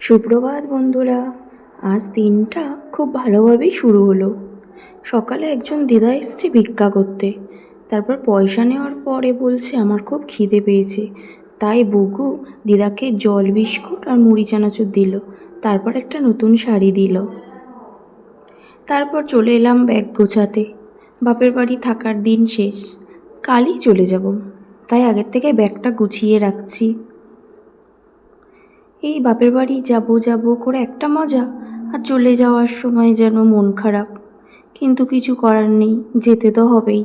সুপ্রভাত বন্ধুরা, আজ দিনটা খুব ভালোভাবেই শুরু হলো। সকালে একজন দিদা এসছে ভিক্ষা করতে। তারপর পয়সা নেওয়ার পরে বলছে, আমার খুব খিদে পেয়েছে। তাই বুগু দিদাকে জল, বিস্কুট আর মুড়ি চানাচুর দিল। তারপর একটা নতুন শাড়ি দিল। তারপর চলে এলাম ব্যাগ গোছাতে। বাপের বাড়ি থাকার দিন শেষ। কালই চলে যাব। তাই আগের থেকে ব্যাগটা গুছিয়ে রাখছি। এই বাপের বাড়ি যাব যাব করে একটা মজা আর চলে যাওয়ার সময় যেন মন খারাপ। কিন্তু কিছু করার নেই, যেতে তো হবেই।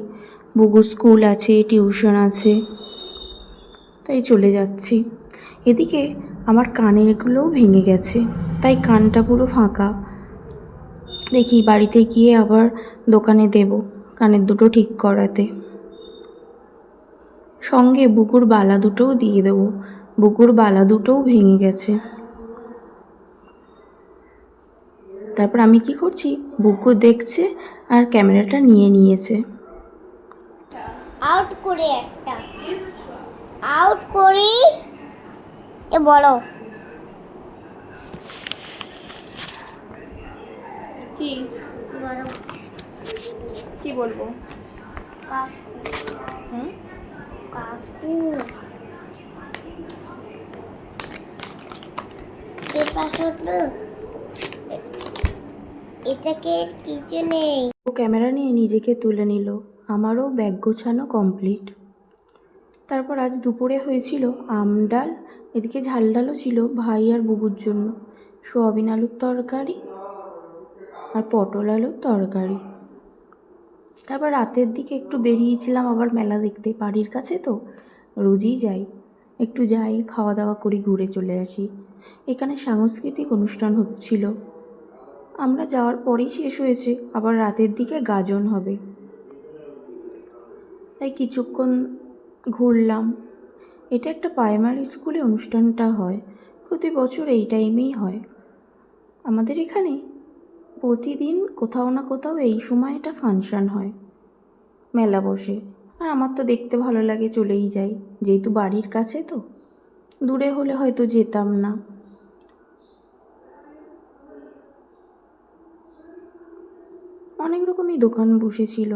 বুগু স্কুল আছে, টিউশন আছে। তাই চলে যাচ্ছি। এদিকে আমার কানেরগুলোও ভেঙে গেছে, তাই কানটা পুরো ফাঁকা। দেখি বাড়িতে গিয়ে আবার দোকানে দেব, কানের দুটো ঠিক করাতে। সঙ্গে বুকুর বালা দুটোও দিয়ে দেবো বুকুর বালা দুটোও ভেঙে গেছে। তারপর আমি কি করছি? বুকু দেখছে আর ক্যামেরাটা নিয়ে নিয়েছে। আউট করে একটা। আউট করি। এ বলো। কি? বলো। কি বলব? কাকু। হুম? কাকু। এটাকে কিছু নেই। ও ক্যামেরা নিয়ে নিজেকে তুলে নিল। আমারও ব্যাগ গোছানো কমপ্লিট। তারপর আজ দুপুরে হয়েছিল আম ডাল, এদিকে ঝাল ডালও ছিল ভাই আর বুবুর জন্য। সোয়াবিন আলুর তরকারি আর পটল আলুর তরকারি। তারপর রাতের দিকে একটু বেরিয়েছিলাম আবার মেলা দেখতে। বাড়ির কাছে তো, রোজই যাই। একটু যাই, খাওয়া দাওয়া করি, ঘুরে চলে আসি। এখানে সাংস্কৃতিক অনুষ্ঠান হচ্ছিল। আমরা যাওয়ার পরেই শেষ হয়েছে, আবার রাতের দিকে গাজন হবে। তাই কিছুক্ষণ ঘুরলাম। এটা একটা প্রাইমারি স্কুলে অনুষ্ঠানটা হয়, প্রতি বছর এই টাইমেই হয়। আমাদের এখানে প্রতিদিন কোথাও না কোথাও এই সময় একটা ফাংশান হয়। মেলা বসে। আর আমার তো দেখতে ভালো লাগে চলেই যাই, যেহেতু বাড়ির কাছে তো। দূরে হলে হয়তো যেতাম না। অনেক রকমই দোকান বসেছিল।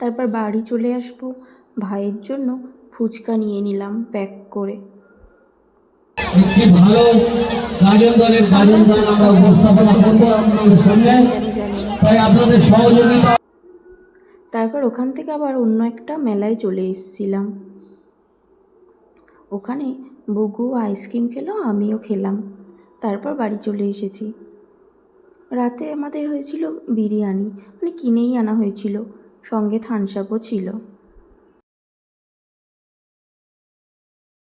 তারপর বাড়ি চলে আসব। ভাইয়ের জন্য ফুচকা নিয়ে নিলাম প্যাক করে। একটি ভালো গাজন দলের গাজন দল আমরা উপস্থাপনা করব আপনাদের সামনে। তাই আপনাদের সহযোগিতা তারপর ওখান থেকে আবার অন্য একটা মেলায় চলে এসেছিলাম। ওখানে বুগু আইসক্রিম খেলো আমিও খেলাম। তারপর বাড়ি চলে এসেছি। রাতে আমাদের হয়েছিল বিরিয়ানি মানে কিনেই আনা হয়েছিল। সঙ্গে থানসাপও ছিল।